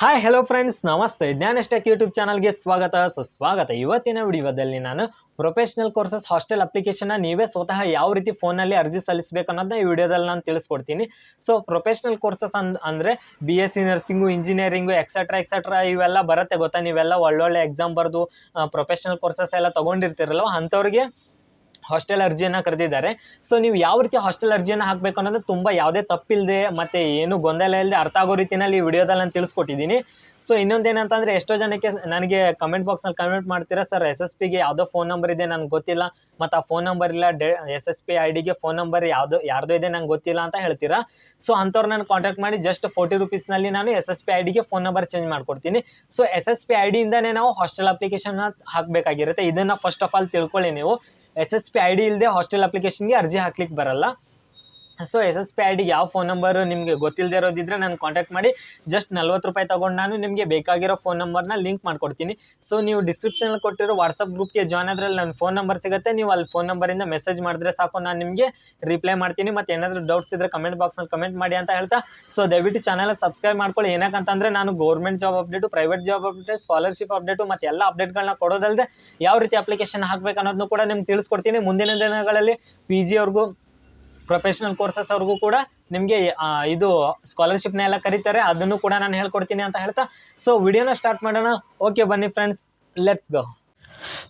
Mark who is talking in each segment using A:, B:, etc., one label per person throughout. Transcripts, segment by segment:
A: Hi hello friends ನಮಸ್ತೆ. ಜ್ಞಾನಸ್ಟೆಕ್ YouTube ಚಾನಲ್ಗೆ ಸ್ವಾಗತ. ಸುಸ್ವಾಗತ ಇವತ್ತಿನ ವಿಡಿಯೋದಲ್ಲಿ ನಾನು ಪ್ರೊಫೆಷನಲ್ ಕೋರ್ಸಸ್ ಹಾಸ್ಟೆಲ್ ಅಪ್ಲಿಕೇಶನ್ನ ನೀವೇ ಸ್ವತಃ ಯಾವ ರೀತಿ ಫೋನಲ್ಲಿ ಅರ್ಜಿ ಸಲ್ಲಿಸಬೇಕು ಅನ್ನೋದನ್ನ ಈ ವಿಡಿಯೋದಲ್ಲಿ ನಾನು ತಿಳಿಸ್ಕೊಡ್ತೀನಿ. ಸೊ ಪ್ರೊಫೆಷನಲ್ ಕೋರ್ಸಸ್ ಅಂದ್, ಅಂದರೆ B S C nursing engineering etcetera etcetera ಇವೆಲ್ಲ ಬರುತ್ತೆ ಗೊತ್ತಾ? ನೀವೆಲ್ಲ ಒಳ್ಳೊಳ್ಳೆ ಎಕ್ಸಾಮ್ ಬರೆದು ಪ್ರೊಫೆಷನಲ್ ಕೋರ್ಸಸ್ ಎಲ್ಲ ತೊಗೊಂಡಿರ್ತೀರಲ್ವ? ಅಂಥವ್ರಿಗೆ ಹಾಸ್ಟೆಲ್ ಅರ್ಜಿಯನ್ನು ಕರೆದಿದ್ದಾರೆ. ಸೊ ನೀವು ಯಾವ ರೀತಿ ಹಾಸ್ಟೆಲ್ ಅರ್ಜಿಯನ್ನು ಹಾಕಬೇಕು ಅನ್ನೋದು ತುಂಬ ಯಾವುದೇ ತಪ್ಪಿಲ್ಲದೆ ಮತ್ತು ಏನು ಗೊಂದಲ ಇಲ್ಲದೆ ಅರ್ಥ ಆಗೋ ರೀತಿಯಲ್ಲಿ ಈ ವಿಡಿಯೋದಲ್ಲಿ ನಾನು ತಿಳಿಸ್ಕೊಟ್ಟಿದ್ದೀನಿ. ಸೊ ಇನ್ನೊಂದೇನಂತಂದರೆ ಎಷ್ಟೋ ಜನಕ್ಕೆ ನನಗೆ ಕಮೆಂಟ್ ಬಾಕ್ಸ್ನಲ್ಲಿ ಕಮೆಂಟ್ ಮಾಡ್ತೀರಾ? ಸರ್ ಎಸ್ ಎಸ್ ಪಿಗೆ ಯಾವುದೋ ಫೋನ್ ನಂಬರ್ ಇದೆ ನನಗೆ ಗೊತ್ತಿಲ್ಲ. ಮತ್ತು ಆ ಫೋನ್ ನಂಬರ್ ಇಲ್ಲ, ಡೆ ಎಸ್ ಎಸ್ ಪಿ ಐ ಡಿಗೆ ಫೋನ್ ನಂಬರ್ ಯಾವುದೋ, ಯಾರ್ದೋ ಇದೆ ನಂಗೆ ಗೊತ್ತಿಲ್ಲ ಅಂತ ಹೇಳ್ತೀರಾ? ಸೊ ಅಂಥವ್ರು ನಾನು ಕಾಂಟ್ಯಾಕ್ಟ್ ಮಾಡಿ ಜಸ್ಟ್ ಫೋರ್ಟಿ ರುಪೀಸ್ನಲ್ಲಿ ನಾನು ಎಸ್ ಎಸ್ ಪಿ ಐ ಡಿಗೆ ಫೋನ್ ನಂಬರ್ ಚೇಂಜ್ ಮಾಡ್ಕೊಡ್ತೀನಿ. So S S P I ಡಿಯಿಂದನೇ ನಾವು ಹಾಸ್ಟೆಲ್ ಅಪ್ಲಿಕೇಶನ್ನ ಹಾಕಬೇಕಾಗಿರುತ್ತೆ. ಇದನ್ನು ಫಸ್ಟ್ ಆಫ್ ಆಲ್ ತಿಳ್ಕೊಳ್ಳಿ ನೀವು. S S P I D ಇಲ್ಲದೆ ಹಾಸ್ಟೆಲ್ ಅಪ್ಲಿಕೇಶನ್ಗೆ ಅರ್ಜಿ ಹಾಕ್ಲಿಕ್ಕೆ ಬರಲ್ಲ. So S S P I ಡಿಗೆ ಯಾವ ಫೋನ್ ನಂಬರು ನಿಮಗೆ ಗೊತ್ತಿಲ್ಲದೆ ಇರೋದಿದ್ರೆ ನಾನು ಕಾಂಟ್ಯಾಕ್ಟ್ ಮಾಡಿ. ಜಸ್ಟ್ ನಲ್ವತ್ತು ರೂಪಾಯಿ ತೊಗೊಂಡು ನಾನು ನಿಮಗೆ ಬೇಕಾಗಿರೋ ಫೋನ್ ನಂಬರ್ನ ಲಿಂಕ್ ಮಾಡ್ಕೊಡ್ತೀನಿ. ಸೊ ನೀವು ಡಿಸ್ಕ್ರಿಪ್ಷನಲ್ಲಿ ಕೊಟ್ಟಿರೋ ವಾಟ್ಸಪ್ ಗ್ರೂಪ್ಗೆ ಜಾಯ್ನ್ ಆದ್ರಲ್ಲಿ ನನ್ನ ಫೋನ್ ನಂಬರ್ ಸಿಗುತ್ತೆ. ನೀವು ಅಲ್ಲಿ ಫೋನ್ ನಂಬರಿಂದ ಮೆಸೇಜ್ ಮಾಡಿದ್ರೆ ಸಾಕು, ನಾನು ನಿಮಗೆ ರಿಪ್ಲೈ ಮಾಡ್ತೀನಿ. ಮತ್ತು ಏನಾದರೂ ಡೌಟ್ಸ್ ಇದ್ದರೆ ಕಮೆಂಟ್ ಬಾಕ್ಸ್ನಲ್ಲಿ ಕಮೆಂಟ್ ಮಾಡಿ ಅಂತ ಹೇಳ್ತಾ. ಸೊ ದಯವಿಟ್ಟು ಚಾನಲ್ ಸಬ್ಸ್ಕ್ರೈಬ್ ಮಾಡ್ಕೊಳ್ಳಿ. ಏನಕ್ಕಂತಂದರೆ ನಾನು government job update private job update scholarship update ಮತ್ತು ಎಲ್ಲ ಅಪ್ಡೇಟ್ಗಳನ್ನ ಕೊಡೋದಲ್ಲದೆ ಯಾವ ರೀತಿ ಅಪ್ಲಿಕೇಶನ್ ಹಾಕಬೇಕು ಅನ್ನೋದನ್ನು ಕೂಡ ನಿಮ್ಗೆ ತಿಳಿಸ್ಕೊಡ್ತೀನಿ. ಮುಂದಿನ ದಿನಗಳಲ್ಲಿ ಪಿ ಜಿ ಅವ್ರಿಗೂ ಪ್ರೊಫೆಷ್ನಲ್ ಕೋರ್ಸಸ್ ಅವ್ರಿಗೂ ಕೂಡ ನಿಮಗೆ ಇದು ಸ್ಕಾಲರ್ಶಿಪ್ನ ಎಲ್ಲ ಕರೀತಾರೆ, ಅದನ್ನು ಕೂಡ ನಾನು ಹೇಳ್ಕೊಡ್ತೀನಿ ಅಂತ ಹೇಳ್ತಾ. ಸೊ ವಿಡಿಯೋನ ಸ್ಟಾರ್ಟ್ ಮಾಡೋಣ. ಓಕೆ ಬನ್ನಿ friends let's go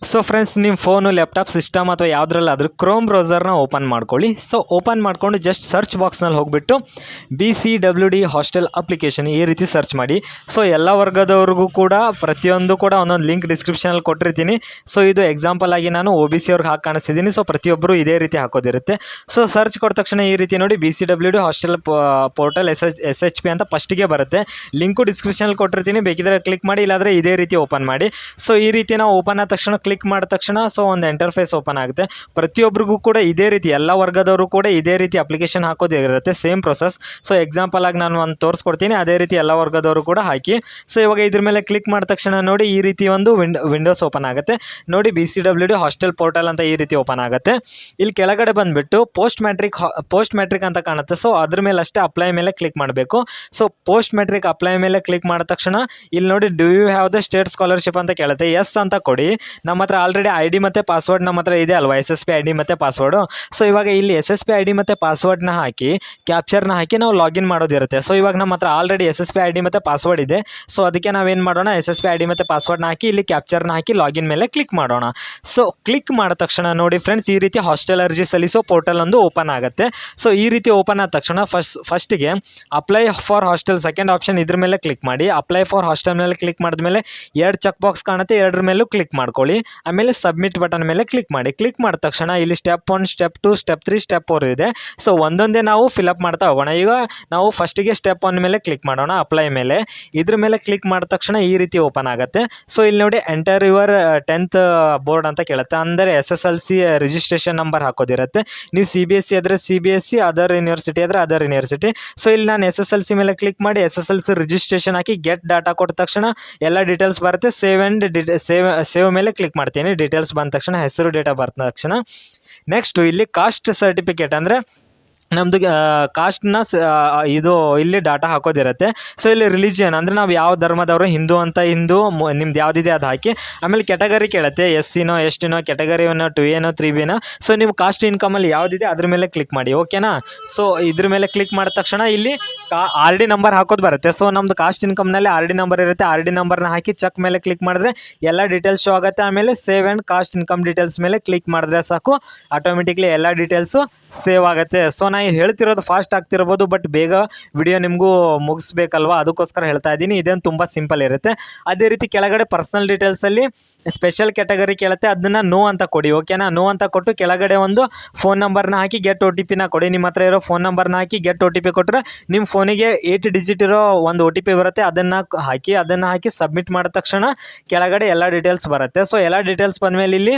A: so friends ನಿಮ್ಮ ಫೋನು ಲ್ಯಾಪ್ಟಾಪ್ ಸಿಸ್ಟಮ್ ಅಥವಾ ಯಾವುದ್ರಲ್ಲಾದರೂ ಕ್ರೋಮ್ ಬ್ರೌಸರ್ನ ಓಪನ್ ಮಾಡ್ಕೊಳ್ಳಿ. ಸೊ ಓಪನ್ ಮಾಡಿಕೊಂಡು ಜಸ್ಟ್ ಸರ್ಚ್ ಬಾಕ್ಸ್ನಲ್ಲಿ ಹೋಗಿಬಿಟ್ಟು B C W D hostel application ಈ ರೀತಿ ಸರ್ಚ್ ಮಾಡಿ. ಸೊ ಎಲ್ಲ ವರ್ಗದವ್ರಿಗೂ ಕೂಡ, ಪ್ರತಿಯೊಂದು ಕೂಡ ಒಂದೊಂದು ಲಿಂಕ್ ಡಿಸ್ಕ್ರಿಪ್ಷನಲ್ಲಿ ಕೊಟ್ಟಿರ್ತೀನಿ. ಸೊ ಇದು ಎಕ್ಸಾಂಪಲ್ ಆಗಿ ನಾನು ಒ ಬಿ ಸಿ ಅವ್ರಿಗೆ ಹಾಕಿ ಕಾಣಿಸ್ತಿದ್ದೀನಿ ಸೊ ಪ್ರತಿಯೊಬ್ಬರು ಇದೇ ರೀತಿ ಹಾಕೋದಿರುತ್ತೆ. ಸೊ ಸರ್ಚ್ ಕೊಟ್ಟ ತಕ್ಷಣ ಈ ರೀತಿ ನೋಡಿ B C W D hostel portal S H S H P ಅಂತ ಫಸ್ಟಿಗೆ ಬರುತ್ತೆ. ಲಿಂಕು ಡಿಸ್ಕ್ರಿಪ್ಷನಲ್ಲಿ ಕೊಟ್ಟಿರ್ತೀನಿ. ಬೇಕಿದ್ರೆ ಕ್ಲಿಕ್ ಮಾಡಿ, ಇಲ್ಲಾಂದರೆ ಇದೇ ರೀತಿ ಓಪನ್ ಮಾಡಿ. ಸೊ ಈ ರೀತಿ ನಾವು ಓಪನ್ ಆದ ತಕ್ಷಣ ಕ್ಲಿಕ್ ಮಾಡಿದ ತಕ್ಷಣ ಸೊ ಒಂದು ಇಂಟರ್ಫೇಸ್ ಓಪನ್ ಆಗುತ್ತೆ. ಪ್ರತಿಯೊಬ್ಬರಿಗೂ ಕೂಡ ಇದೇ ರೀತಿ, ಎಲ್ಲ ವರ್ಗದವರು ಕೂಡ ಇದೇ ರೀತಿ ಅಪ್ಲಿಕೇಶನ್ ಹಾಕೋದಿರುತ್ತೆ ಸೇಮ್ ಪ್ರೊಸೆಸ್ ಸೊ ಎಕ್ಸಾಂಪಲ್ ಆಗಿ ನಾನು ಒಂದು ತೋರಿಸ್ಕೊಡ್ತೀನಿ, ಅದೇ ರೀತಿ ಎಲ್ಲ ವರ್ಗದವರು ಕೂಡ ಹಾಕಿ. ಸೊ ಇವಾಗ ಇದ್ರ ಮೇಲೆ ಕ್ಲಿಕ್ ಮಾಡಿದ ತಕ್ಷಣ ನೋಡಿ ಈ ರೀತಿ ಒಂದು ವಿಂಡ್ ವಿಂಡೋಸ್ ಓಪನ್ ಆಗುತ್ತೆ. ನೋಡಿ B C W D hostel portal ಅಂತ ಈ ರೀತಿ ಓಪನ್ ಆಗುತ್ತೆ. ಇಲ್ಲಿ ಕೆಳಗಡೆ ಬಂದುಬಿಟ್ಟು ಪೋಸ್ಟ್ ಮ್ಯಾಟ್ರಿಕ್ ಪೋಸ್ಟ್ ಮ್ಯಾಟ್ರಿಕ್ ಅಂತ ಕಾಣುತ್ತೆ. ಸೊ ಅದ್ರ ಮೇಲೆ ಅಷ್ಟೇ ಅಪ್ಲೈ ಮೇಲೆ ಕ್ಲಿಕ್ ಮಾಡಬೇಕು. ಸೊ ಪೋಸ್ಟ್ ಮ್ಯಾಟ್ರಿಕ್ ಅಪ್ಲೈ ಮೇಲೆ ಕ್ಲಿಕ್ ಮಾಡಿದ ತಕ್ಷಣ, ಇಲ್ಲಿ ನೋಡಿ do you have the state scholarship ಅಂತ ಕೇಳುತ್ತೆ. ಎಸ್ ಅಂತ ಕೊಡಿ. ನಮ್ಮ ಹತ್ರ ಆಲ್ರೆಡಿ ಐ ಡಿ ಮತ್ತು ಪಾಸ್ವರ್ಡ್ ನಮ್ಮ ಹತ್ರ ಇದೆ ಅಲ್ವಾ? S S P I D ಮತ್ತು ಪಾಸ್ವರ್ಡು ಸೊ ಇವಾಗ ಇಲ್ಲಿ S S P I D ಮತ್ತು ಪಾಸ್ವರ್ಡ್ನ ಹಾಕಿ ಕ್ಯಾಪ್ಚರ್ನ ಹಾಕಿ ನಾವು ಲಾಗಿನ್ ಮಾಡೋದಿರುತ್ತೆ. ಸೊ ಇವಾಗ ನಮ್ಮ ಹತ್ರ already S S P I D ಮತ್ತು ಪಾಸ್ವರ್ಡ್ ಇದೆ. ಸೊ ಅದಕ್ಕೆ ನಾವೇನು ಮಾಡೋಣ? S S P I D ಮತ್ತು ಪಾಸ್ವರ್ಡ್ನ ಹಾಕಿ, ಇಲ್ಲಿ ಕ್ಯಾಪ್ಚರ್ನ ಹಾಕಿ ಲಾಗಿನ್ ಮೇಲೆ ಕ್ಲಿಕ್ ಮಾಡೋಣ. ಸೊ ಕ್ಲಿಕ್ ಮಾಡಿದ ತಕ್ಷಣ ನೋಡಿ ಫ್ರೆಂಡ್ಸ್ ಈ ರೀತಿ ಹಾಸ್ಟೆಲ್ ಅರ್ಜಿ ಸಲ್ಲಿಸೋ ಪೋರ್ಟಲ್ ಒಂದು ಓಪನ್ ಆಗುತ್ತೆ. ಸೊ ಈ ರೀತಿ ಓಪನ್ ಆದ ತಕ್ಷಣ ಫಸ್ಟ್ ಫಸ್ಟಿಗೆ apply for hostel second option ಇದ್ರ ಮೇಲೆ ಕ್ಲಿಕ್ ಮಾಡಿ. ಅಪ್ಲೈ ಫಾರ್ ಹಾಸ್ಟೆಲ್ ಮೇಲೆ ಕ್ಲಿಕ್ ಮಾಡಿದ್ಮೇಲೆ ಎರಡು ಚೆಕ್ ಬಾಕ್ಸ್ ಕಾಣುತ್ತೆ, ಎರಡರ ಮೇಲೂ ಕ್ಲಿಕ್ ಮಾಡ್ಕೊಳ್ಳಿ ಆಮೇಲೆ ಸಬ್ಮಿಟ್ ಬಟನ್ ಮೇಲೆ ಕ್ಲಿಕ್ ಮಾಡಿ. ಕ್ಲಿಕ್ ಮಾಡಿದ ತಕ್ಷಣ ಇಲ್ಲಿ step one step two step three step four ಇದೆ. ಸೊ ಒಂದೊಂದೇ ನಾವು ಫಿಲಪ್ ಮಾಡ್ತಾ ಹೋಗೋಣ. ಈಗ ನಾವು ಫಸ್ಟಿಗೆ ಸ್ಟೆಪ್ ಒನ್ ಮೇಲೆ ಕ್ಲಿಕ್ ಮಾಡೋಣ ಅಪ್ಲೈ ಮೇಲೆ. ಇದ್ರ ಮೇಲೆ ಕ್ಲಿಕ್ ಮಾಡಿದ ತಕ್ಷಣ ಈ ರೀತಿ ಓಪನ್ ಆಗುತ್ತೆ. ಸೊ ಇಲ್ಲಿ ನೋಡಿ ಎಂಟರ್ ಯುವರ್ ಟೆಂತ್ ಬೋರ್ಡ್ ಅಂತ ಕೇಳುತ್ತೆ. ಅಂದರೆ S S L C registration number ಹಾಕೋದಿರುತ್ತೆ. ನೀವು ಸಿ ಬಿ ಎಸ್ ಸಿ ಆದರೆ C B S C other university ಆದರೆ ಅದರ್ ಯೂನಿವರ್ಸಿಟಿ ಸೊ ಇಲ್ಲಿ ನಾನು ಎಸ್ ಎಸ್ ಎಲ್ ಸಿ ಮೇಲೆ ಕ್ಲಿಕ್ ಮಾಡಿ S S L C registration ಹಾಕಿ ಗೆಟ್ ಡಾಟಾ ಕೊಟ್ಟ ತಕ್ಷಣ ಎಲ್ಲ ಡೀಟೇಲ್ಸ್ ಬರುತ್ತೆ. ಸೇವ್ ಆ್ಯಂಡ್ ಡಿ ಸೇವ್ ಸೇವ್ ಮೇಲೆ ಕ್ಲಿಕ್ ಮಾಡ್ತೀನಿ. ಡೀಟೇಲ್ಸ್ ಬಂದ ತಕ್ಷಣ ಹೆಸರು ಡೇಟಾ ಬರ್ತ ತಕ್ಷಣ. ನೆಕ್ಸ್ಟು ಇಲ್ಲಿ ಕಾಸ್ಟ್ ಸರ್ಟಿಫಿಕೇಟ್ ಅಂದರೆ ನಮ್ಮದು ಕಾಸ್ಟ್ನ ಇದು ಇಲ್ಲಿ ಡಾಟಾ ಹಾಕೋದಿರುತ್ತೆ. ಸೊ ಇಲ್ಲಿ ರಿಲಿಜಿಯನ್ ಅಂದರೆ ನಾವು ಯಾವ ಧರ್ಮದವರು? ಹಿಂದೂ ಅಂತ ಹಿಂದೂ, ಮು- ನಿಮ್ದು ಯಾವುದಿದೆ ಅದು ಹಾಕಿ. ಆಮೇಲೆ ಕೆಟಗರಿ ಕೇಳುತ್ತೆ ಎಸ್ ಸಿನೋ ಎಸ್ ಟಿನೋ ಕೆಟಗರಿ ಏನೋ ಟು ಏನೋ. ತ್ರೀ ಬಿನೋ ಸೊ ನೀವು ಕಾಸ್ಟ್ ಇನ್ಕಮಲ್ಲಿ ಯಾವುದಿದೆ ಅದ್ರ ಮೇಲೆ ಕ್ಲಿಕ್ ಮಾಡಿ ಓಕೆನಾ ಸೊ ಇದ್ರ ಮೇಲೆ ಕ್ಲಿಕ್ ಮಾಡಿದ ತಕ್ಷಣ ಇಲ್ಲಿ ಆರ್ ಡಿ ನಂಬರ್ ಹಾಕೋದು ಬರುತ್ತೆ. ಸೊ ನಮ್ಮದು ಕಾಸ್ಟ್ ಇನ್ಕಮ್ನಲ್ಲಿ ಆರ್ ಡಿ ನಂಬರ್ ಇರುತ್ತೆ. ಆರ್ ಡಿ ನಂಬರ್ನ ಹಾಕಿ ಚೆಕ್ ಮೇಲೆ ಕ್ಲಿಕ್ ಮಾಡಿದ್ರೆ ಎಲ್ಲ ಡೀಟೇಲ್ಸ್ ಶೋ ಆಗುತ್ತೆ. ಆಮೇಲೆ save and caste income details ಮೇಲೆ ಕ್ಲಿಕ್ ಮಾಡಿದ್ರೆ ಸಾಕು. ಆಟೋಮೆಟಿಕ್ಲಿ ಎಲ್ಲ ಡೀಟೇಲ್ಸು ಸೇವ್ ಆಗುತ್ತೆ. ಸೊ ನಾ ಹೇಳ್ತಿರೋದು ಫಾಸ್ಟ್ ಆಗ್ತಿರ್ಬೋದು ಬಟ್ ಬೇಗ ವಿಡಿಯೋ ನಿಮಗೂ ಮುಗಿಸ್ಬೇಕಲ್ವಾ? ಅದಕ್ಕೋಸ್ಕರ ಹೇಳ್ತಾ ಇದ್ದೀನಿ. ಇದೇನು ತುಂಬ ಸಿಂಪಲ್ ಇರುತ್ತೆ. ಅದೇ ರೀತಿ ಕೆಳಗಡೆ ಪರ್ಸನಲ್ ಡೀಟೇಲ್ಸಲ್ಲಿ ಸ್ಪೆಷಲ್ ಕ್ಯಾಟಗರಿ ಕೇಳುತ್ತೆ. ಅದನ್ನು ನೋ ಅಂತ ಕೊಡಿ ಓಕೆನಾ ನೋ? ಅಂತ ಕೊಟ್ಟು ಕೆಳಗಡೆ ಒಂದು ಫೋನ್ ನಂಬರ್ನ ಹಾಕಿ ಗೆಟ್ ಒ ಟಿ ಪಿನ ಕೊಡಿ. ನಿಮ್ಮ ಹತ್ರ ಇರೋ ಫೋನ್ ನಂಬರ್ನ ಹಾಕಿ ಗೆಟ್ ಒ ಟಿ ಪಿ ಕೊಟ್ಟರೆ ನಿಮ್ಮ ಫೋನಿಗೆ ಏಯ್ಟ್ ಡಿಜಿಟ್ ಇರೋ ಒಂದು ಒ ಟಿ ಪಿ ಬರುತ್ತೆ. ಅದನ್ನು ಹಾಕಿ ಅದನ್ನು ಹಾಕಿ ಸಬ್ಮಿಟ್ ಮಾಡಿದ ತಕ್ಷಣ ಕೆಳಗಡೆ ಎಲ್ಲ ಡೀಟೇಲ್ಸ್ ಬರುತ್ತೆ. ಸೊ ಎಲ್ಲ ಡೀಟೇಲ್ಸ್ ಬಂದಮೇಲೆ ಇಲ್ಲಿ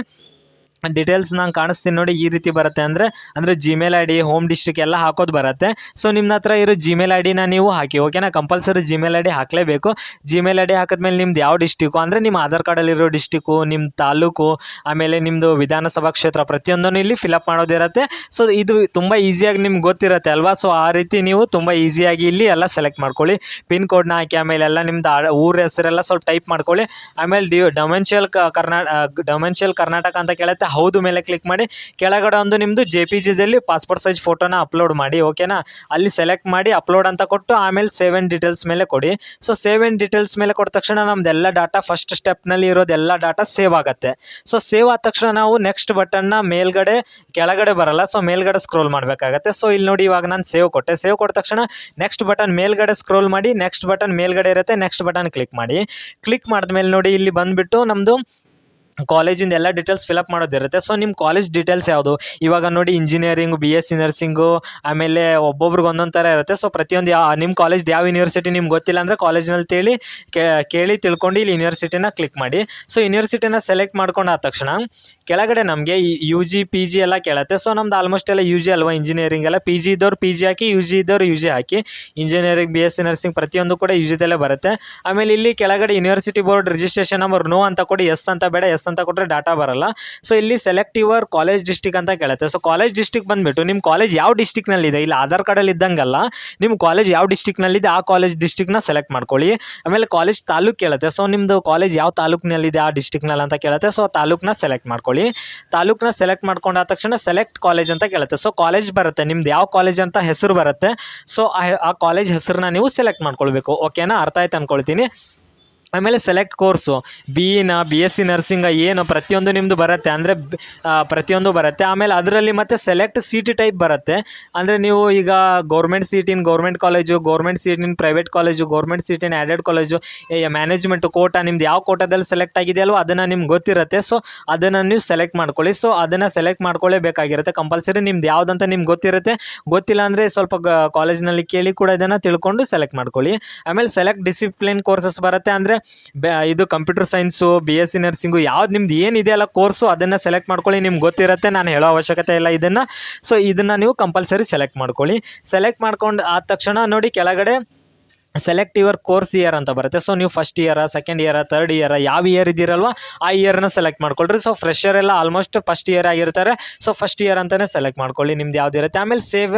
A: ಡೀಟೇಲ್ಸ್ ನಾನು ಕಾಣಿಸ್ತೀನಿ ನೋಡಿ ಈ ರೀತಿ ಬರುತ್ತೆ ಅಂದರೆ ಅಂದರೆ Gmail I D home district ಎಲ್ಲ ಹಾಕೋದು ಬರುತ್ತೆ. ಸೊ ನಿಮ್ಮ ಹತ್ರ ಇರೋ ಜಿಮೇಲ್ ಐ ಡಿನ ನೀವು ಹಾಕಿ ಓಕೆನಾ ಕಂಪಲ್ಸರಿ ಜಿಮೇಲ್ ಐ ಡಿ ಹಾಕಲೇಬೇಕು. ಜಿಮೇಲ್ ಐ ಡಿ ಹಾಕಿದ್ಮೇಲೆ ನಿಮ್ದು ಯಾವ ಡಿಸ್ಟಿಕು ಅಂದರೆ ನಿಮ್ಮ ಆಧಾರ್ ಕಾರ್ಡಲ್ಲಿರೋ ಡಿಸ್ಟಿಕು ನಿಮ್ಮ ತಾಲೂಕು, ಆಮೇಲೆ ನಿಮ್ಮದು ವಿಧಾನಸಭಾ ಕ್ಷೇತ್ರ ಪ್ರತಿಯೊಂದನ್ನು ಇಲ್ಲಿ ಫಿಲಪ್ ಮಾಡೋದಿರುತ್ತೆ. ಸೊ ಇದು ತುಂಬ ಈಸಿಯಾಗಿ ನಿಮ್ಗೆ ಗೊತ್ತಿರುತ್ತೆ ಅಲ್ವಾ? ಸೊ ಆ ರೀತಿ ನೀವು ತುಂಬ ಈಸಿಯಾಗಿ ಇಲ್ಲಿ ಎಲ್ಲ ಸೆಲೆಕ್ಟ್ ಮಾಡ್ಕೊಳ್ಳಿ. ಪಿನ್ ಕೋಡ್ನ ಹಾಕಿ, ಆಮೇಲೆ ಎಲ್ಲ ನಿಮ್ದು ಊರ ಹೆಸರೆಲ್ಲ ಸ್ವಲ್ಪ ಟೈಪ್ ಮಾಡ್ಕೊಳ್ಳಿ. ಆಮೇಲೆ ಡಿ ಡೊಮೆನ್ಷಿಯಲ್ ಕರ್ನಾ ಡೊಮೆನ್ಷಿಯಲ್ ಕರ್ನಾಟಕ ಅಂತ ಕೇಳುತ್ತೆ. ಹೌದು ಮೇಲೆ ಕ್ಲಿಕ್ ಮಾಡಿ. ಕೆಳಗಡೆ ಒಂದು ನಿಮ್ಮದು ಜೆ ಪಿ ಜಿದಲ್ಲಿ ಪಾಸ್ಪೋರ್ಟ್ ಸೈಜ್ ಫೋಟೋನ ಅಪ್ಲೋಡ್ ಮಾಡಿ ಓಕೆನಾ ಅಲ್ಲಿ ಸೆಲೆಕ್ಟ್ ಮಾಡಿ ಅಪ್ಲೋಡ್ ಅಂತ ಕೊಟ್ಟು ಆಮೇಲೆ ಸೇವ್ ಡೀಟೇಲ್ಸ್ ಮೇಲೆ ಕೊಡಿ. ಸೊ ಸೇವ್ ಡೀಟೇಲ್ಸ್ ಮೇಲೆ ಕೊಟ್ಟ ತಕ್ಷಣ ನಮ್ದೆಲ್ಲ ಡಾಟಾ ಫಸ್ಟ್ ಸ್ಟೆಪ್ನಲ್ಲಿ ಇರೋದೆಲ್ಲ ಡಾಟಾ ಸೇವ್ ಆಗುತ್ತೆ. ಸೊ ಸೇವ್ ಆದ ತಕ್ಷಣ ನಾವು ನೆಕ್ಸ್ಟ್ ಬಟನ್ನ ಮೇಲ್ಗಡೆ, ಕೆಳಗಡೆ ಬರಲ್ಲ. ಸೊ ಮೇಲ್ಗಡೆ ಸ್ಕ್ರೋಲ್ ಮಾಡಬೇಕಾಗತ್ತೆ. ಸೊ ಇಲ್ಲಿ ನೋಡಿ ಇವಾಗ ನಾನು ಸೇವ್ ಕೊಟ್ಟೆ. ಸೇವ್ ಕೊಟ್ಟ ತಕ್ಷಣ ನೆಕ್ಸ್ಟ್ ಬಟನ್ ಮೇಲ್ಗಡೆ ಸ್ಕ್ರೋಲ್ ಮಾಡಿ ನೆಕ್ಸ್ಟ್ ಬಟನ್ ಮೇಲ್ಗಡೆ ಇರುತ್ತೆ. ನೆಕ್ಸ್ಟ್ ಬಟನ್ ಕ್ಲಿಕ್ ಮಾಡಿ. ಕ್ಲಿಕ್ ಮಾಡಿದ್ಮೇಲೆ ನೋಡಿ ಇಲ್ಲಿ ಬಂದುಬಿಟ್ಟು ನಮ್ಮದು ಕಾಲೇಜಿಂದ ಎಲ್ಲ ಡೀಟೇಲ್ಸ್ ಫಿಲಪ್ ಮಾಡೋದಿರುತ್ತೆ. ಸೊ ನಿಮ್ಮ ಕಾಲೇಜ್ ಡೀಟೇಲ್ಸ್ ಯಾವುದು? ಇವಾಗ ನೋಡಿ engineering B S C nursing ಆಮೇಲೆ ಒಬ್ಬೊಬ್ರಿಗೆ ಒಂದೊಂದು ಥರ ಇರುತ್ತೆ. ಸೊ ಪ್ರತಿಯೊಂದು ಯಾವ ನಿಮ್ಮ ಕಾಲೇಜ್ದು ಯಾವ ಯೂನಿವರ್ಸಿಟಿ ನಿಮ್ಗೆ ಗೊತ್ತಿಲ್ಲ ಅಂದರೆ ಕಾಲೇಜ್ನಲ್ಲಿ ತೇಳಿ ಕೇಳಿ ತಿಳ್ಕೊಂಡು ಇಲ್ಲಿ ಯೂನಿವರ್ಸಿಟಿನ ಕ್ಲಿಕ್ ಮಾಡಿ. ಸೊ ಯೂನಿವರ್ಸಿಟಿನ ಸೆಲೆಕ್ಟ್ ಮಾಡ್ಕೊಂಡು ಆದ ತಕ್ಷಣ ಕೆಳಗಡೆ ನಮಗೆ ಯು ಜಿ ಪಿ ಜಿ ಎಲ್ಲ ಕೇಳುತ್ತೆ. ಸೊ ನಮ್ದು ಆಲ್ಮೋಸ್ಟ್ ಎಲ್ಲ ಯು ಜಿ ಅಲ್ವಾ ಇಂಜಿನಿಯರಿಂಗ್ ಎಲ್ಲ? ಪಿ ಜಿ ಇದ್ದವ್ರು ಪಿ ಜಿ ಹಾಕಿ ಯು ಜಿ ಇದ್ದವ್ರು ಯು ಜಿ ಹಾಕಿ. Engineering B S C nursing ಪ್ರತಿಯೊಂದು ಕೂಡ ಯು ಜಿದಲ್ಲೇ ಬರುತ್ತೆ. ಆಮೇಲೆ ಇಲ್ಲಿ ಕೆಳಗಡೆ university board registration number no ಅಂತ ಕೊಡಿ ಎಸ್ ಅಂತ ಬೇಡ ಎಸ್ ಅಂತ ಕೊಟ್ಟರೆ ಡಾಟಾ ಬರಲ್ಲ. ಸೊ ಇಲ್ಲಿ ಸೆಲೆಕ್ಟ್ ಯುವರ್ ಕಾಲೇಜ್ ಡಿಸ್ಟಿಕ್ ಅಂತ ಕೇಳುತ್ತೆ. ಸೊ ಕಾಲೇಜ್ ಡಿಸ್ಟಿಕ್ ಬಂದುಬಿಟ್ಟು ನಿಮ್ಮ ಕಾಲೇಜ್ ಯಾವ ಡಿಸ್ಟಿಕ್ನಲ್ಲಿದೆ ಇಲ್ಲಿ ಆಧಾರ್ ಕಾರ್ಡಲ್ಲಿ ಇದ್ದಂಗಲ್ಲ. ನಿಮ್ಮ ಕಾಲೇಜ್ ಯಾವ ಡಿಸ್ಟಿಕ್ನಲ್ಲಿದೆ ಆ ಕಾಲೇಜ್ ಡಿಸ್ಟಿಕ್ನ ಸೆಲೆಕ್ಟ್ ಮಾಡ್ಕೊಳ್ಳಿ. ಆಮೇಲೆ ಕಾಲೇಜ್ ತಾಲೂಕು ಕೇಳುತ್ತೆ. ಸೊ ನಿಮ್ಮದು ಕಾಲೇಜ್ ಯಾವ ತಾಲೂಕಿನಲ್ಲಿದೆ? ಆ ಡಿಸ್ಟಿಕ್ನಲ್ಲಿ ಅಂತ ಕೇಳುತ್ತೆ. ಸೊ ತಾಲೂಕನ್ನ ಸೆಲೆಕ್ಟ್ ಮಾಡ್ಕೊಳ್ಳಿ. ತಾಲೂಕನ್ನ ಸೆಲೆಕ್ಟ್ ಮಾಡ್ಕೊಂಡಾದ ತಕ್ಷಣ ಸೆಲೆಕ್ಟ್ ಕಾಲೇಜ್ ಅಂತ ಕೇಳುತ್ತೆ. ಸೊ ಕಾಲೇಜ್ ಬರುತ್ತೆ. ನಿಮ್ದು ಯಾವ ಕಾಲೇಜ್ ಅಂತ ಹೆಸರು ಬರುತ್ತೆ. ಸೊ ಆ ಕಾಲೇಜ್ ಹೆಸರನ್ನ ನೀವು ಸೆಲೆಕ್ಟ್ ಮಾಡ್ಕೊಳ್ಬೇಕು. ಓಕೆನಾ ಅರ್ಥ ಆಯ್ತು ಅಂದ್ಕೊಳ್ತೀನಿ ಆಮೇಲೆ ಸೆಲೆಕ್ಟ್ ಕೋರ್ಸು ಬಿ ಇನ ಬಿ ಎಸ್ ಸಿ ನರ್ಸಿಂಗ ಏನು ಪ್ರತಿಯೊಂದು ನಿಮ್ಮದು ಬರುತ್ತೆ. ಅಂದರೆ ಪ್ರತಿಯೊಂದು ಬರುತ್ತೆ. ಆಮೇಲೆ ಅದರಲ್ಲಿ ಮತ್ತೆ ಸೆಲೆಕ್ಟ್ ಸೀಟ್ ಟೈಪ್ ಬರುತ್ತೆ. ಅಂದರೆ ನೀವು ಈಗ government seat in government college government seat in private college government seat in aided college management quota ನಿಮ್ದು ಯಾವ ಕೋಟಾದಲ್ಲಿ ಸೆಲೆಕ್ಟ್ ಆಗಿದೆಯಲ್ವ ಅದನ್ನು ನಿಮ್ಗೆ ಗೊತ್ತಿರುತ್ತೆ. ಸೊ ಅದನ್ನು ನೀವು ಸೆಲೆಕ್ಟ್ ಮಾಡ್ಕೊಳ್ಳಿ. ಸೊ ಅದನ್ನು ಸೆಲೆಕ್ಟ್ ಮಾಡ್ಕೊಳ್ಳೇಬೇಕಾಗಿರುತ್ತೆ ಕಂಪಲ್ಸರಿ ನಿಮ್ದು ಯಾವುದಂತ ನಿಮ್ಗೆ ಗೊತ್ತಿರುತ್ತೆ. ಗೊತ್ತಿಲ್ಲ ಅಂದರೆ ಸ್ವಲ್ಪ ಕಾಲೇಜ್ನಲ್ಲಿ ಕೇಳಿ ಕೂಡ ಇದನ್ನು ತಿಳ್ಕೊಂಡು ಸೆಲೆಕ್ಟ್ ಮಾಡ್ಕೊಳ್ಳಿ. ಆಮೇಲೆ ಸೆಲೆಕ್ಟ್ ಡಿಸಿಪ್ಲಿನ್ ಕೋರ್ಸಸ್ ಬರುತ್ತೆ. ಅಂದರೆ ಇದು computer science B S C nursing ಯಾವ್ದು ನಿಮ್ದು ಏನಿದೆಯಲ್ಲ ಕೋರ್ಸು ಅದನ್ನು ಸೆಲೆಕ್ಟ್ ಮಾಡ್ಕೊಳ್ಳಿ. ನಿಮ್ಗೆ ಗೊತ್ತಿರುತ್ತೆ, ನಾನು ಹೇಳೋ ಅವಶ್ಯಕತೆ ಇಲ್ಲ ಇದನ್ನು. ಸೊ ಇದನ್ನು ನೀವು ಕಂಪಲ್ಸರಿ ಸೆಲೆಕ್ಟ್ ಮಾಡ್ಕೊಳ್ಳಿ. ಸೆಲೆಕ್ಟ್ ಮಾಡ್ಕೊಂಡು ಆದ ತಕ್ಷಣ ನೋಡಿ ಕೆಳಗಡೆ ಸೆಲೆಕ್ಟ್ ಯುವರ್ ಕೋರ್ಸ್ ಇಯರ್ ಅಂತ ಬರುತ್ತೆ. ಸೊ ನೀವು first year second year third year ಯಾವ ಇಯರ್ ಇದ್ದೀರಲ್ವ, ಆ ಇಯರ್ನ ಸೆಲೆಕ್ಟ್ ಮಾಡ್ಕೊಳ್ರಿ. ಸೊ ಫ್ರೆಶರ್ ಎಲ್ಲ ಆಲ್ಮೋಸ್ಟ್ ಫಸ್ಟ್ ಇಯರ್ ಆಗಿರ್ತಾರೆ. ಸೊ ಫಸ್ಟ್ ಇಯರ್ ಅಂತಲೇ ಸೆಲೆಕ್ಟ್ ಮಾಡ್ಕೊಳ್ಳಿ. ನಿಮ್ದು ಯಾವ್ದು ಇರುತ್ತೆ. ಆಮೇಲೆ ಸೇವ್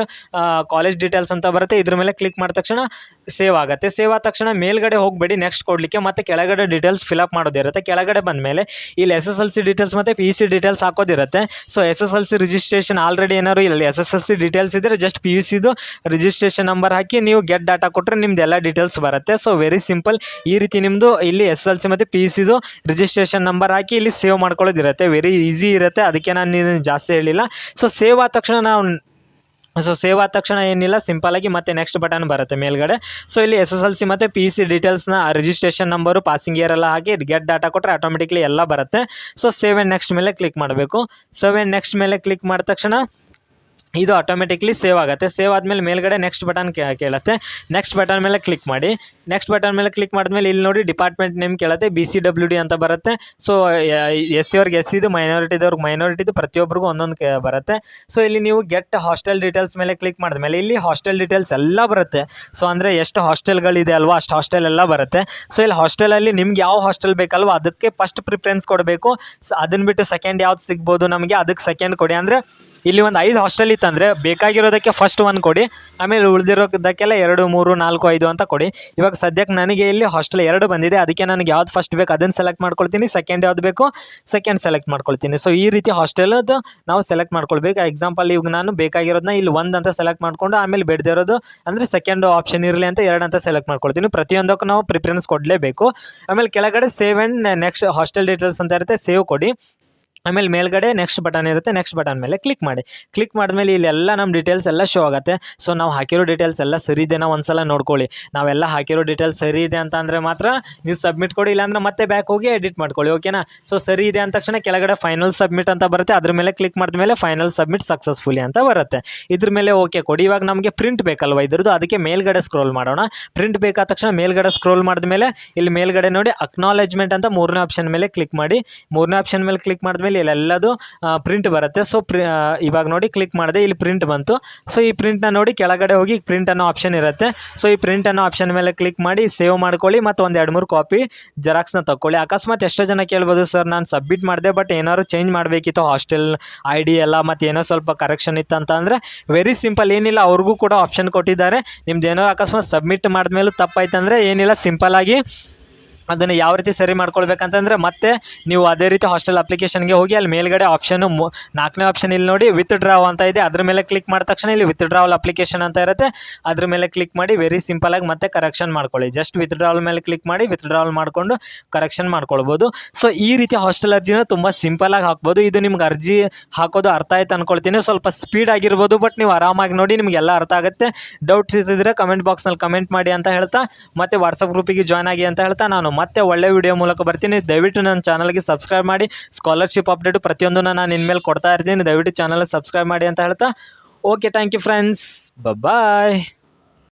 A: ಕಾಲೇಜ್ ಡೀಟೇಲ್ಸ್ ಅಂತ ಬರುತ್ತೆ. ಇದ್ರ ಮೇಲೆ ಕ್ಲಿಕ್ ಮಾಡಿದ ತಕ್ಷಣ ಸೇವ್ ಆಗುತ್ತೆ. ಸೇವ್ ಆದ ತಕ್ಷಣ ಮೇಲ್ಗಡೆ ಹೋಗಬೇಡಿ ನೆಕ್ಸ್ಟ್ ಕೊಡಲಿಕ್ಕೆ ಮತ್ತೆ ಕೆಳಗಡೆ ಡೀಟೇಲ್ಸ್ ಫಿಲಪ್ ಮಾಡೋದಿರುತ್ತೆ. ಕೆಳಗಡೆ ಬಂದ ಮೇಲೆ ಇಲ್ಲಿ S S L C details ಮತ್ತು P C details ಹಾಕೋದಿರುತ್ತೆ. So S S L C registration already ಏನಾದ್ರು ಇಲ್ಲಿ S S L C details ಇದ್ದರೆ ಜಸ್ಟ್ ಪಿ ಯು ಸಿದು ರಿಜಿಸ್ಟ್ರೇಷನ್ ನಂಬರ್ ಹಾಕಿ ನೀವು ಗೆಟ್ ಡಾಟಾ ಕೊಟ್ಟರೆ ನಿಮ್ದು ಎಲ್ಲ ಡೀಟೇಲ್ಸ್ ಬರುತ್ತೆ. ಸೊ ವೆರಿ ಸಿಂಪಲ್ ಈ ರೀತಿ ನಿಮ್ಮದು ಇಲ್ಲಿ ಎಸ್ ಎಲ್ ಸಿ ಮತ್ತು ಪಿ ಯು ಸಿದು ರಿಜಿಸ್ಟ್ರೇಷನ್ ನಂಬರ್ ಹಾಕಿ ಇಲ್ಲಿ ಸೇವ್ ಮಾಡ್ಕೊಳ್ಳೋದಿರುತ್ತೆ. ವೆರಿ ಈಸಿ ಇರುತ್ತೆ. ಅದಕ್ಕೆ ನಾನು ಜಾಸ್ತಿ ಹೇಳಿಲ್ಲ. ಸೊ ಸೇವ್ ಆದ ತಕ್ಷಣ ನಾವು ಸೊ ಸೇವ್ ಆದ ತಕ್ಷಣ ಏನಿಲ್ಲ ಸಿಂಪಲಾಗಿ ಮತ್ತೆ ನೆಕ್ಸ್ಟ್ ಬಟನ್ ಬರುತ್ತೆ ಮೇಲ್ಗಡೆ. ಸೊ ಇಲ್ಲಿ ಎಸ್ ಎಸ್ ಎಲ್ ಸಿ ಮತ್ತು ಪಿ ಸಿ ಡೀಟೇಲ್ಸ್ನ ರಿಜಿಸ್ಟ್ರೇಷನ್ ನಂಬರು ಪಾಸಿಂಗ್ ಇಯರ್ ಎಲ್ಲ ಹಾಕಿ ಗೆಟ್ ಡಾಟಾ ಕೊಟ್ಟರೆ ಆಟೋಮೆಟಿಕ್ಲಿ ಎಲ್ಲ ಬರುತ್ತೆ. ಸೊ ಸೇವ್ ಆ್ಯಂಡ್ ನೆಕ್ಸ್ಟ್ ಮೇಲೆ ಕ್ಲಿಕ್ ಮಾಡಬೇಕು. ಸೇವ್ ಆ್ಯಂಡ್ ನೆಕ್ಸ್ಟ್ ಮೇಲೆ ಕ್ಲಿಕ್ ಮಾಡಿದ ತಕ್ಷಣ ಇದು ಆಟೋಮೆಟಿಕ್ಲಿ ಸೇವ್ ಆಗುತ್ತೆ. ಸೇವ್ ಆದಮೇಲೆ ಮೇಲ್ಗಡೆ ನೆಕ್ಸ್ಟ್ ಬಟನ್ ಕೇಳುತ್ತೆ. ನೆಕ್ಸ್ಟ್ ಬಟನ್ ಮೇಲೆ ಕ್ಲಿಕ್ ಮಾಡಿ. ನೆಕ್ಸ್ಟ್ ಬಟನ್ ಮೇಲೆ ಕ್ಲಿಕ್ ಮಾಡಿದ್ಮೇಲೆ ಇಲ್ಲಿ ನೋಡಿ ಡಿಪಾರ್ಟ್ಮೆಂಟ್ ನೇಮ್ ಕೇಳುತ್ತೆ. ಬಿ ಸಿ ಡಬ್ಲ್ಯೂ ಡಿ ಅಂತ ಬರುತ್ತೆ. ಸೊ ಎಸ್ ಸಿ ಅವ್ರಿಗೆ ಎಸ್ ಇದು ಮೈನಾರಿಟಿದವ್ರಿಗೆ ಮೈನಾರಿಟಿದು ಪ್ರತಿಯೊಬ್ಬರಿಗೂ ಒಂದೊಂದು ಬರುತ್ತೆ. ಸೊ ಇಲ್ಲಿ ನೀವು ಗೆಟ್ ಹಾಸ್ಟೆಲ್ ಡೀಟೇಲ್ಸ್ ಮೇಲೆ ಕ್ಲಿಕ್ ಮಾಡಿದ್ಮೇಲೆ ಇಲ್ಲಿ ಹಾಸ್ಟೆಲ್ ಡೀಟೇಲ್ಸ್ ಎಲ್ಲ ಬರುತ್ತೆ. ಸೊ ಅಂದರೆ ಎಷ್ಟು ಹಾಸ್ಟೆಲ್ಗಳಿದೆ ಅಲ್ವಾ, ಅಷ್ಟು ಹಾಸ್ಟೆಲ್ ಎಲ್ಲ ಬರುತ್ತೆ. ಸೊ ಇಲ್ಲಿ ಹಾಸ್ಟೆಲಲ್ಲಿ ನಿಮ್ಗೆ ಯಾವ ಹಾಸ್ಟೆಲ್ ಬೇಕಲ್ವ ಅದಕ್ಕೆ ಫಸ್ಟ್ ಪ್ರಿಫರೆನ್ಸ್ ಕೊಡಬೇಕು. ಅದನ್ನು ಬಿಟ್ಟು ಸೆಕೆಂಡ್ ಯಾವ್ದು ಸಿಗ್ಬೋದು ನಮಗೆ, ಅದಕ್ಕೆ ಸೆಕೆಂಡ್ ಕೊಡಿ. ಅಂದರೆ ಇಲ್ಲಿ ಒಂದು ಐದು ಹಾಸ್ಟೆಲ್ ಇತ್ತಂದರೆ ಬೇಕಾಗಿರೋದಕ್ಕೆ ಫಸ್ಟ್ ಒನ್ ಕೊಡಿ, ಆಮೇಲೆ ಉಳಿದಿರೋದಕ್ಕೆಲ್ಲ ಎರಡು, ಮೂರು, ನಾಲ್ಕು, ಐದು ಅಂತ ಕೊಡಿ. ಇವಾಗ ಸದ್ಯಕ್ಕೆ ನನಗೆ ಇಲ್ಲಿ ಹಾಸ್ಟೆಲ್ ಎರಡು ಬಂದಿದೆ, ಅದಕ್ಕೆ ನನಗೆ ಯಾವ್ದು ಫಸ್ಟ್ ಬೇಕು ಅದನ್ನು ಸೆಲೆಕ್ಟ್ ಮಾಡ್ಕೊಳ್ತೀನಿ ಸೆಕೆಂಡ್ ಯಾವ್ದು ಬೇಕು ಸೆಕೆಂಡ್ ಸೆಲೆಕ್ಟ್ ಮಾಡ್ಕೊಳ್ತೀನಿ. ಸೊ ಈ ರೀತಿ ಹಾಸ್ಟೆಲದು ನಾವು ಸೆಲೆಕ್ಟ್ ಮಾಡ್ಕೊಳ್ಬೇಕು. ಎಕ್ಸಾಂಪಲ್ ಇವಾಗ ನಾನು ಬೇಕಾಗಿರೋದನ್ನ ಇಲ್ಲಿ ಒಂದು ಅಂತ ಸೆಲೆಕ್ಟ್ ಮಾಡ್ಕೊಂಡು, ಆಮೇಲೆ ಬೇಡದಿರೋದು ಅಂದರೆ ಸೆಕೆಂಡ್ ಆಪ್ಷನ್ ಇರಲಿ ಅಂತ ಎರಡು ಅಂತ ಸೆಲೆಕ್ಟ್ ಮಾಡ್ಕೊಳ್ತೀನಿ. ಪ್ರತಿಯೊಂದಕ್ಕೂ ನಾವು ಪ್ರಿಫರೆನ್ಸ್ ಕೊಡಲೇಬೇಕು. ಆಮೇಲೆ ಕೆಳಗಡೆ save and next hostel details ಅಂತ ಇರುತ್ತೆ ಸೇವ್ ಕೊಡಿ. ಆಮೇಲೆ ಮೇಲ್ಗಡೆ ನೆಕ್ಸ್ಟ್ ಬಟನ್ ಇರುತ್ತೆ ನೆಕ್ಸ್ಟ್ ಬಟನ್ ಮೇಲೆ ಕ್ಲಿಕ್ ಮಾಡಿ. ಕ್ಲಿಕ್ ಮಾಡಿದ್ಮೇಲೆ ಇಲ್ಲೆಲ್ಲ ನಮ್ಮ ಡೀಟೇಲ್ಸ್ ಎಲ್ಲ ಶೋ ಆಗುತ್ತೆ. ಸೊ ನಾವು ಹಾಕಿರೋ ಡೀಟೇಲ್ಸ್ ಎಲ್ಲ ಸರಿ ಇದೆನಾ ಒಂದ್ಸಲ ನೋಡ್ಕೊಳ್ಳಿ. ನಾವೆಲ್ಲ ಹಾಕಿರೋ ಡೀಟೇಲ್ಸ್ ಸರಿ ಇದೆ ಅಂತ ಅಂದರೆ ಮಾತ್ರ ನೀವು ಸಬ್ಮಿಟ್ ಕೊಡಿ, ಇಲ್ಲಾಂದ್ರೆ ಮತ್ತೆ ಬ್ಯಾಕ್ ಹೋಗಿ ಎಡಿಟ್ ಮಾಡ್ಕೊಳ್ಳಿ ಓಕೆನಾ ಸೊ ಸರಿ ಇದೆ ಅಂದ ತಕ್ಷಣ ಕೆಳಗಡೆ ಫೈನಲ್ ಸಬ್ಮಿಟ್ ಅಂತ ಬರುತ್ತೆ. ಅದ್ರ ಮೇಲೆ ಕ್ಲಿಕ್ ಮಾಡಿದ್ಮೇಲೆ ಫೈನಲ್ ಸಬ್ಮಿಟ್ ಸಕ್ಸಸ್ಫುಲಿ ಅಂತ ಬರುತ್ತೆ. ಇದ್ರ ಮೇಲೆ ಓಕೆ ಕೊಡಿ. ಇವಾಗ ನಮಗೆ ಪ್ರಿಂಟ್ ಬೇಕಲ್ವ ಇದ್ರದ್ದು? ಅದಕ್ಕೆ ಮೇಲ್ಗಡೆ ಸ್ಕ್ರೋಲ್ ಮಾಡೋಣ. ಪ್ರಿಂಟ್ ಬೇಕಾದ ತಕ್ಷಣ ಮೇಲ್ಗಡೆ ಸ್ಕ್ರೋಲ್ ಮಾಡಿದ್ಮೇಲೆ ಇಲ್ಲಿ ಮೇಲ್ಗಡೆ ನೋಡಿ ಅಕ್ನಾಲೆಜ್ಮೆಂಟ್ ಅಂತ ಮೂರನೇ ಆಪ್ಷನ್ ಮೇಲೆ ಕ್ಲಿಕ್ ಮಾಡಿ. ಮೂರನೇ ಆಪ್ಷನ್ ಮೇಲೆ ಕ್ಲಿಕ್ ಮಾಡಿದ್ಮೇಲೆ ಆದಮೇಲೆ ಇಲ್ಲೆಲ್ಲದು ಪ್ರಿಂಟ್ ಬರುತ್ತೆ. ಸೊ ಪ್ರಿ ಇವಾಗ ನೋಡಿ ಕ್ಲಿಕ್ ಮಾಡಿದೆ, ಇಲ್ಲಿ ಪ್ರಿಂಟ್ ಬಂತು. ಸೊ ಈ ಪ್ರಿಂಟ್ನ ನೋಡಿ ಕೆಳಗಡೆ ಹೋಗಿ ಪ್ರಿಂಟ್ ಅನ್ನೋ ಆಪ್ಷನ್ ಇರುತ್ತೆ. ಸೊ ಈ ಪ್ರಿಂಟ್ ಅನ್ನೋ ಆಪ್ಷನ್ ಮೇಲೆ ಕ್ಲಿಕ್ ಮಾಡಿ ಸೇವ್ ಮಾಡ್ಕೊಳ್ಳಿ, ಮತ್ತು ಒಂದು ಎರಡು ಮೂರು ಕಾಪಿ ಜೆರಾಕ್ಸ್ನ ತಗೊಳ್ಳಿ ಅಕಸ್ಮಾತ್ ಎಷ್ಟೋ ಜನ ಕೇಳ್ಬೋದು, ಸರ್, ನಾನು ಸಬ್ಮಿಟ್ ಮಾಡಿದೆ ಬಟ್ ಏನಾದ್ರು ಚೇಂಜ್ ಮಾಡಬೇಕಿತ್ತು ಹಾಸ್ಟೆಲ್ ಐ ಡಿ ಎಲ್ಲ, ಮತ್ತು ಏನೋ ಸ್ವಲ್ಪ ಕರೆಕ್ಷನ್ ಇತ್ತು ಅಂತ ಅಂದರೆ ವೆರಿ ಸಿಂಪಲ್ ಏನಿಲ್ಲ. ಅವ್ರಿಗೂ ಕೂಡ ಆಪ್ಷನ್ ಕೊಟ್ಟಿದ್ದಾರೆ. ನಿಮ್ದು ಏನೋ ಅಕಸ್ಮಾತ್ ಸಬ್ಮಿಟ್ ಮಾಡಿದ್ಮೇಲೂ ತಪ್ಪಾಯ್ತಂದರೆ, ಏನಿಲ್ಲ. ಸಿಂಪಲ್ಲಾಗಿ ಅದನ್ನು ಯಾವ ರೀತಿ ಸರಿ ಮಾಡ್ಕೊಳ್ಬೇಕಂತಂದರೆ ಮತ್ತೆ ನೀವು ಅದೇ ರೀತಿ ಹಾಸ್ಟೆಲ್ ಅಪ್ಲಿಕೇಶನ್ಗೆ ಹೋಗಿ ಅಲ್ಲಿ ಮೇಲ್ಗಡೆ ಆಪ್ಷನ್ ಮು ನಾಲ್ಕನೇ ಆಪ್ಷನ್ ಇಲ್ಲಿ ನೋಡಿ ವಿತ್ ಡ್ರಾವ್ ಅಂತ ಇದೆ. ಅದ್ರ ಮೇಲೆ ಕ್ಲಿಕ್ ಮಾಡಿದ ತಕ್ಷಣ ಇಲ್ಲಿ ವಿತ್ ಡ್ರಾವಲ್ ಅಪ್ಲಿಕೇಶನ್ ಅಂತ ಇರುತ್ತೆ. ಅದ್ರ ಮೇಲೆ ಕ್ಲಿಕ್ ಮಾಡಿ ವೆರಿ ಸಿಂಪಲಾಗಿ ಮತ್ತೆ ಕರೆಕ್ಷನ್ ಮಾಡ್ಕೊಳ್ಳಿ. ಜಸ್ಟ್ ವಿತ್ ಡ್ರಾವಲ್ ಮೇಲೆ ಕ್ಲಿಕ್ ಮಾಡಿ ವಿತ್ ಡ್ರಾವಲ್ ಮಾಡಿಕೊಂಡು ಕರೆಕ್ಷನ್ ಮಾಡ್ಕೊಳ್ಬೋದು. ಸೊ ಈ ರೀತಿ ಹಾಸ್ಟೆಲ್ ಅರ್ಜಿನ ತುಂಬ ಸಿಂಪಲಾಗಿ ಹಾಕ್ಬೋದು. ಇದು ನಿಮ್ಗೆ ಅರ್ಜಿ ಹಾಕೋದು ಅರ್ಥ ಆಯ್ತು ಅನ್ಕೊಳ್ತೀನಿ. ಸ್ವಲ್ಪ ಸ್ಪೀಡ್ ಆಗಿರ್ಬೋದು ಬಟ್ ನೀವು ಆರಾಮಾಗಿ ನೋಡಿ ನಿಮಗೆಲ್ಲ ಅರ್ಥ ಆಗುತ್ತೆ. ಡೌಟ್ಸ್ ಇದ್ದರೆ ಕಮೆಂಟ್ ಬಾಕ್ಸ್ನಲ್ಲಿ ಕಮೆಂಟ್ ಮಾಡಿ ಅಂತ ಹೇಳ್ತಾ, ಮತ್ತೆ ವಾಟ್ಸಪ್ ಗ್ರೂಪಿಗೆ ಜಾಯ್ನ್ ಆಗಿ ಅಂತ ಹೇಳ್ತಾ, ನಾನು ಮತ್ತೆ ಒಳ್ಳೆ ವಿಡಿಯೋ ಮೂಲಕ ಬರ್ತೀನಿ. ದಯವಿಟ್ಟು ನನ್ನ ಚಾನಲ್ಗೆ ಸಬ್ಸ್ಕ್ರೈಬ್ ಮಾಡಿ. ಸ್ಕಾಲರ್ಶಿಪ್ ಅಪ್ಡೇಟ್ ಪ್ರತಿಯೊಂದನ್ನು ನಾನು ಇನ್ಮೇಲೆ ಕೊಡ್ತಾ ಇರ್ತೀನಿ. ದಯವಿಟ್ಟು ಚಾನಲ್ ಸಬ್ಸ್ಕ್ರೈಬ್ ಮಾಡಿ ಅಂತ ಹೇಳ್ತಾ. Okay thank you friends bye